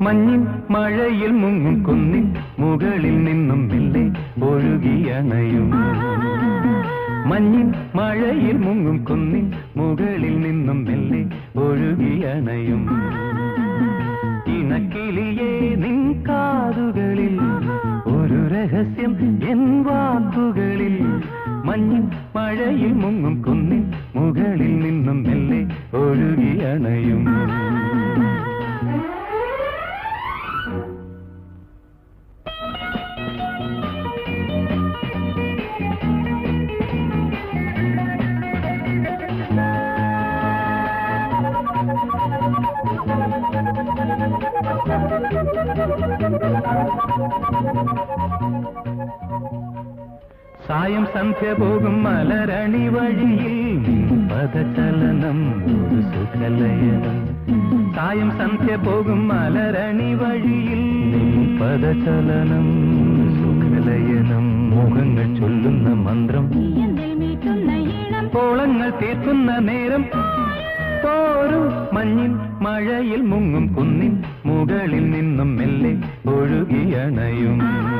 മഞ്ഞിൻ മഴയിൽ മുങ്ങും കുന്നിൻ മുകളിൽ നിന്നും മെല്ലെ ഒഴുകിയണയും മഞ്ഞിൻ മഴയിൽ മുങ്ങും കുന്നിൻ മുകളിൽ നിന്നും മെല്ലെ ഒഴുകിയണയും ഇണക്കിലിയേ നിൻ കാതുകളിൽ ഒരു രഹസ്യം എൻ വാക്കുകളിൽ. മഞ്ഞിൻ മഴയിൽ മുങ്ങും കുന്നിൻ മുകളിൽ നിന്നും മെല്ലെ ഒഴുകിയണയും സായം സന്ധ്യ പോകും മലരണി വഴിയിൽ. പദചലനം ഒരു സുഖലയനം. സായം സന്ധ്യ പോകും മലരണി വഴിയിൽ. പദചലനം സുഖലയനം. മുഖങ്ങൾ ചൊല്ലുന്ന മന്ത്രം. കോളങ്ങൾ തീർക്കുന്ന നേരം. തോരു മഞ്ഞിൻ മഴയിൽ മുങ്ങും കുന്നിൻ. മുകളിൽ നിന്നും മെല്ലെ ഒഴുകിയണയും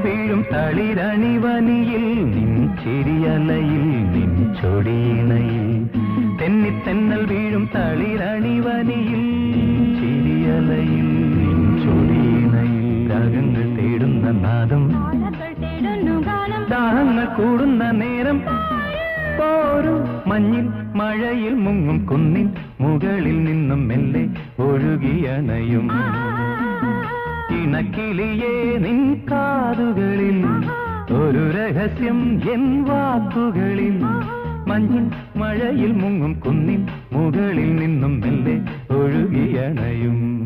വീഴും തളിരണിവനിയിൽ നിൻ ചെരിയലയിൽ നിൻ ചൊടിയിണയിൽ. തെന്നിത്തെന്നൽ വീഴും തളിരണിവനിയിൽ ചെരിയലയിൽ നിൻ ചൊടിയിണയിൽ. രാഗങ്ങൾ തേടുന്ന നാദം ദാഹങ്ങൾ കൂടുന്ന നേരം പോരും മഞ്ഞിൽ മഴയിൽ മുങ്ങും കുന്നിൻ മുകളിൽ നിന്നും മെല്ലെ ഒഴുകിയണയും. ഇണക്കിളിയേ നിൻ കാതുകളിൽ. ഒരു രഹസ്യം എൻ വാക്കുകളിൽ. മഞ്ഞിൻ മഴയിൽ മുങ്ങും കുന്നിൻ മുകളിൽ നിന്നും മെല്ലെ ഒഴുകിയണയും